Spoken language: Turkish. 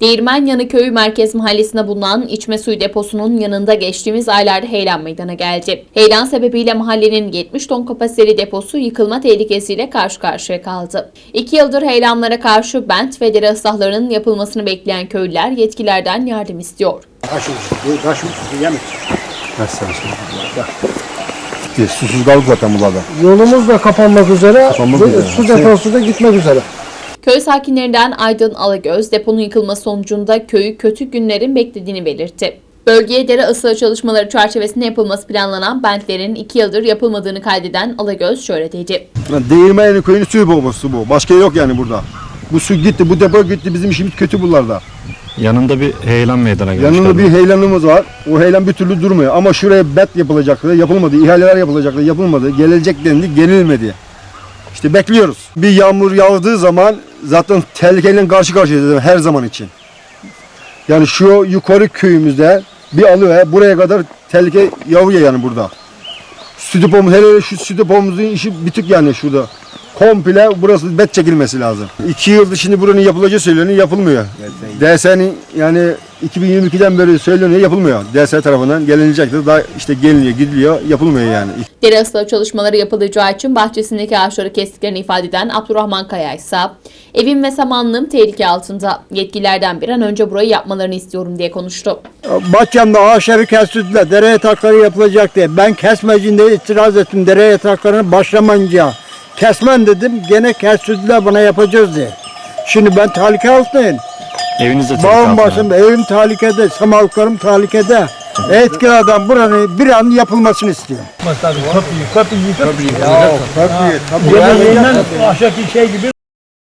Değirmen Yanı Köyü Merkez Mahallesi'nde bulunan içme suyu deposunun yanında geçtiğimiz aylarda heyelan meydana geldi. Heyelan sebebiyle mahallenin 70 ton kapasiteli deposu yıkılma tehlikesiyle karşı karşıya kaldı. İki yıldır heyelanlara karşı bent ve dere ıslahlarının yapılmasını bekleyen köylüler yetkililerden yardım istiyor. Susuz kaldık zaten burada. Yolumuz da kapanmak üzere, Kapanmak üzere. su deposu da gitmek üzere. Köy sakinlerinden Aydın Alagöz deponun yıkılması sonucunda köyü kötü günlerin beklediğini belirtti. Bölgeye dere ıslah çalışmaları çerçevesinde yapılması planlanan bentlerin iki yıldır yapılmadığını kaydeden Alagöz şöyle dedi. Değirmenin köyünün suyu bombası bu. Başka yok yani burada. Bu su gitti, bu depo gitti. Bizim işimiz kötü bunlarda. Yanında bir heyelan meydana gelmiş. Yanında galiba. bir heyelanımız var. O heyelan bir türlü durmuyor. Ama şuraya bet yapılacaktı, yapılmadı. İhaleler yapılacaktı, yapılmadı. Gelecek dendi, gelinmedi. İşte bekliyoruz. Bir yağmur yağdığı zaman zaten tehlikeyle karşı karşıyayız her zaman için. Yani şu yukarı köyümüzde bir alıyor, buraya kadar tehlike yağıyor yani burada. Stüdyopomuz, hele hele şu stüdyopomuzun işi bitik yani şurada. Komple burası bet çekilmesi lazım. İki yıldır şimdi buranın yapılacağı söyleniyor, yapılmıyor. DS'nin yani 2022'den beri söyleniyor, yapılmıyor. DS tarafından gelinecektir. Daha işte geliniyor, gidiliyor, yapılmıyor yani. Dere ıslah çalışmaları yapılacağı için bahçesindeki ağaçları kestiklerini ifade eden Abdurrahman Kaya ise evim ve samanlığım tehlike altında. Yetkililerden bir an önce burayı yapmalarını istiyorum diye konuştu. Bahçemde ağaçları kestiler, dere yatakları yapılacak diye. Ben kesmecinde itiraz ettim dere yataklarını başlamayınca. Kesmem dedim, gene kestiler bana yapacağız diye. Şimdi ben tehlike altındayım. Evinizde tehlike Bağım altında. başımda, evim tehlikede, samallarım tehlikede. Etki adam buranın bir an yapılmasını istiyor. Tabii kapıyı, kapıyı yıkıp Tabii, tabii. Yerinden aşağıki şey gibi